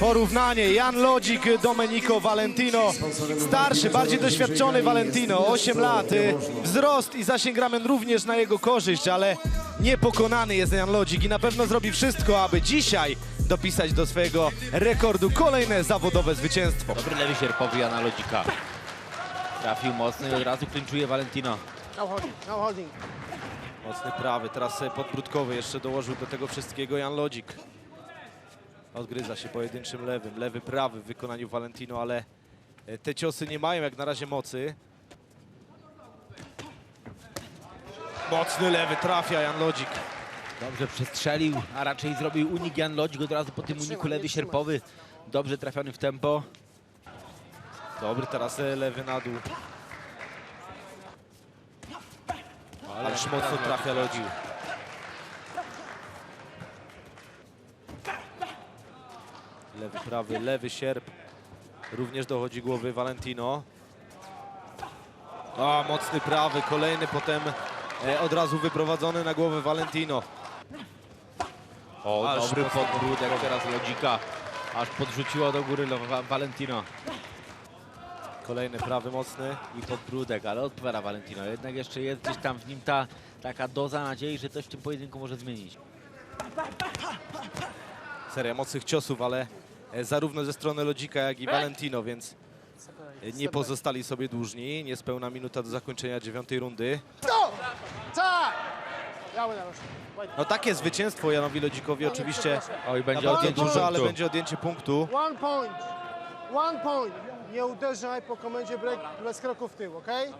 Porównanie Jan Lodzik, Domenico Valentino. Starszy, bardziej doświadczony Valentino, 8 lat. y, Wzrost i zasięg ramen również na jego korzyść, ale niepokonany jest Jan Lodzik i na pewno zrobi wszystko, aby dzisiaj dopisać do swojego rekordu kolejne zawodowe zwycięstwo. Dobry lewy sierpowy Jana Lodzika. Trafił mocno i od razu klinczuje Valentino. No holding, no holding. Mocny prawy, teraz podbródkowy jeszcze dołożył do tego wszystkiego Jan Lodzik. Odgryza się pojedynczym lewym, lewy, prawy w wykonaniu Valentino, ale e, te ciosy nie mają jak na razie mocy. Mocny lewy trafia Jan Lodzik. Dobrze przestrzelił, a raczej zrobił unik Jan Lodzik od razu po tym uniku lewy sierpowy. Dobrze trafiony w tempo. Dobry teraz e, lewy na dół. Ależ mocno trafia Lodzik. Lewy, prawy, lewy sierp. Również dochodzi głowy Valentino. A, mocny prawy, kolejny potem e, od razu wyprowadzony na głowę Valentino. O, Ależ dobry mocno podbródek teraz Lodzika. Aż podrzuciło do góry Lo- Valentino. Kolejny prawy mocny. I podbródek, ale odpowiada Valentino. Jednak jeszcze jest gdzieś tam w nim ta taka doza nadziei, że coś w tym pojedynku może zmienić. Seria mocnych ciosów, ale zarówno ze strony Lodzika, jak i Valentino, więc e, nie pozostali sobie dłużni. Niespełna minuta do zakończenia dziewiątej rundy. No! Tak! No takie zwycięstwo Janowi Lodzikowi oczywiście Oj, będzie bardzo odjęcie duże, ale punktu. będzie odjęcie punktu. One point. One point. Nie uderzaj po komendzie break bez kroku w tył, okej?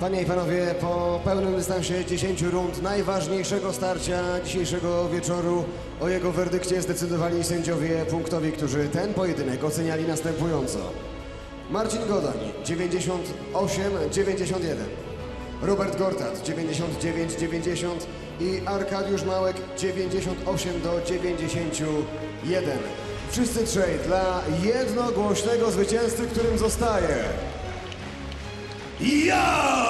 Panie i panowie, po pełnym dystansie 10 rund najważniejszego starcia dzisiejszego wieczoru o jego werdykcie zdecydowali sędziowie punktowi, którzy ten pojedynek oceniali następująco. Marcin Godań 98-91, Robert Gortat 99-90 i Arkadiusz Małek 98 do 91. Wszyscy trzej dla jednogłośnego zwycięzcy, którym zostaje Jan